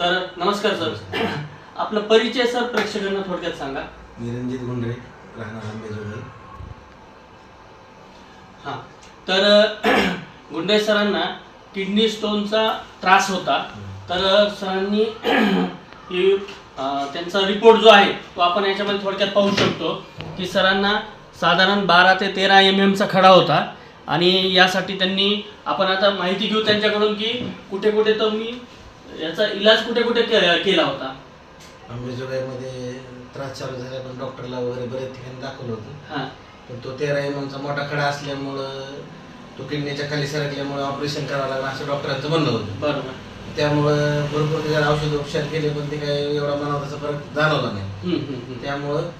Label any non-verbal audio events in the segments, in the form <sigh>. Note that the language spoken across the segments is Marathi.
तर नमस्कार सर. आपला परिचय सर प्रेक्षकांना थोडक्यात सांगा. मी रणजित गुंडरे राहणार आंबेजोगाई. हां. तर <clears throat> गुंडे सरांना किडनी स्टोनचा त्रास होता. तर सरांनी <clears throat> ही अं, त्यांचा रिपोर्ट जो आहे तो आपण याच्यामध्ये थोडक्यात पाहू शकतो की सरांना साधारण बारा ते तेरा एम एमचा खडा होता. आणि यासाठी त्यांनी आपण आता माहिती घेऊ त्यांच्याकडून की कुठे कुठे तर मी याचा इलाज कुठे कुठे के- केला होता? आंबेजोगाईमध्ये त्रास चालू झाला पण डॉक्टरला वगैरे बरेच ठिकाणी दाखवलं होतं. हां. पण तो तेरा एम एमचा मोठा खडा असल्यामुळं तो किडनीच्या खाली सरकल्यामुळे ऑपरेशन करावं लागलं असं डॉक्टरांचं म्हणणं होतं. बरोबर. त्यामुळं भरपूर त्याच्यावर औषध उपचार केले पण ते काय एवढा मनावर तसा फरक जाणवला नाही. हम्म, हम्म, हम्म. त्यामुळं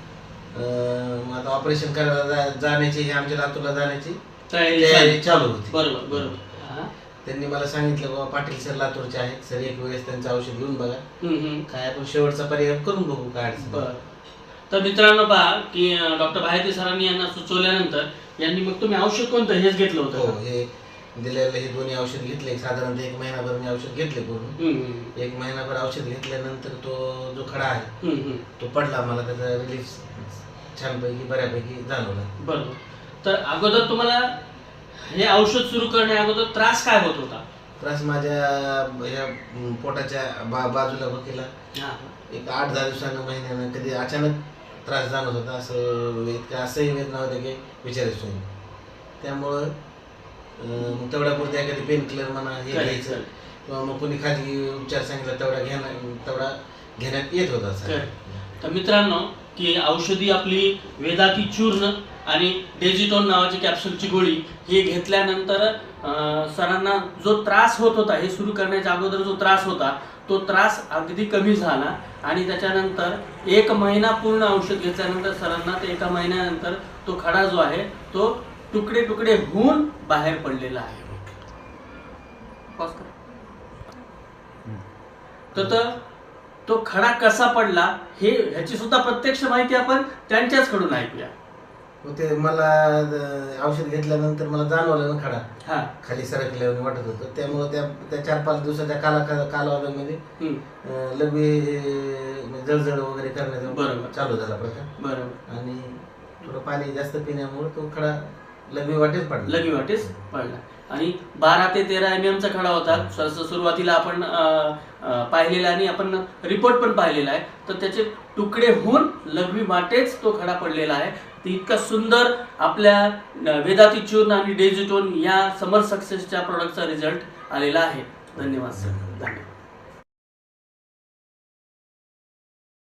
अं, मग आता ऑपरेशन करायला जा- जाण्याची हे आमच्या लातूरला जाण्याची तयारी झाली. तयारी चालू होती. बरोबर बरोबर. हां. त्यांनी मला सांगितलं बाबा पाटील सर लातूरचे आहेत. सर एक वेळेस त्यांचं औषध घेऊन बघा. काय आपण शेवटचा पर्याय करून बघू काय अडचण बर. तर मित्रांनो पहा की डॉक्टर भायते सरांनी यांना सुचवल्यानंतर यांनी मग तुम्ही औषध कोणतं? हेच घेतलं हो होतं का? हे दिलेलं हे दोन्ही औषध घेतले. साधारणतः एक महिनाभर मी औषध घेतले हम्म, हम्म, एक महिनाभर औषध घेतल्यानंतर तो जो खडा आहे हम्म, हम्म. तो पडला. मला त्याचा रिलीफ छानपैकी बऱ्यापैकी जाणवला. बरोबर. तर अगोदर तुम्हाला हे औषध सुरू करण्या अगोदर त्रास काय होत होता त्रास माझ्या ह्या पोटाच्या बा बाजूला बघितला हा. एक आठ दहा दिवसानं महिन्यानं कधी अचानक त्रास जाणवत होता असं इतकं असंही वेदना होते की विचारायचं नाही त्यामुळं अं, मग एखादी पेन किलर म्हणा हे घ्यायचं. किंवा मग कोणी खाजगी उपचार सांगितला तेवढा घेणं तेवढा घेण्यात येत होता सर. Correct. तर मित्रांनो की औषधी आपली वेदाती चूर्ण आणि डेजिटोन नावाची कॅप्सूलची गोळी ही घेतल्यानंतर अं, सरांना जो त्रास होत होता हे सुरू करण्याच्या अगोदर जो त्रास होता तो त्रास अगदी कमी झाला. आणि त्याच्यानंतर एक महिना पूर्ण औषध घेतल्यानंतर सरांना ते एका महिन्यानंतर तो खडा जो आहे तो तुकडे तुकडे होऊन बाहेर पडलेला आहे. तर तो- खडा कसा पडला हे ह्याची सुद्धा प्रत्यक्ष माहिती आपण त्यांच्याच कडून ऐकूया. मग ते मला अं, औषध घेतल्यानंतर मला जाणवलं ना खडा. हा. खाली सरकल्यावर वाटत होतं. त्यामुळे त्या त्या चार पाच दिवसाच्या काला कालावधीमध्ये हम्म, अं, लघवी अं, जळजळ वगैरे करण्याचा बरोबर. चालू झाला प्रकार. बरोबर. आणि थोडं पाणी जास्त पिण्यामुळे तो खडा लघवी वाटेच पडला. लगी वाटेस पडला. आणि बारा ते तेरा एम एमचा खडा होता. सुरुवातीला आपण अं, अं, पाहिलेला आणि आपण रिपोर्ट पण पाहिलेला आहे. तर त्याचे तुकडे होऊन लघवी वाटेच तो खडा पडलेला आहे. तर इतका सुंदर आपल्या वेदाती चूर्ण आणि डेजिटोन या समर सक्सेसच्या प्रोडक्टचा रिझल्ट आलेला आहे. धन्यवाद सर. धन्यवाद.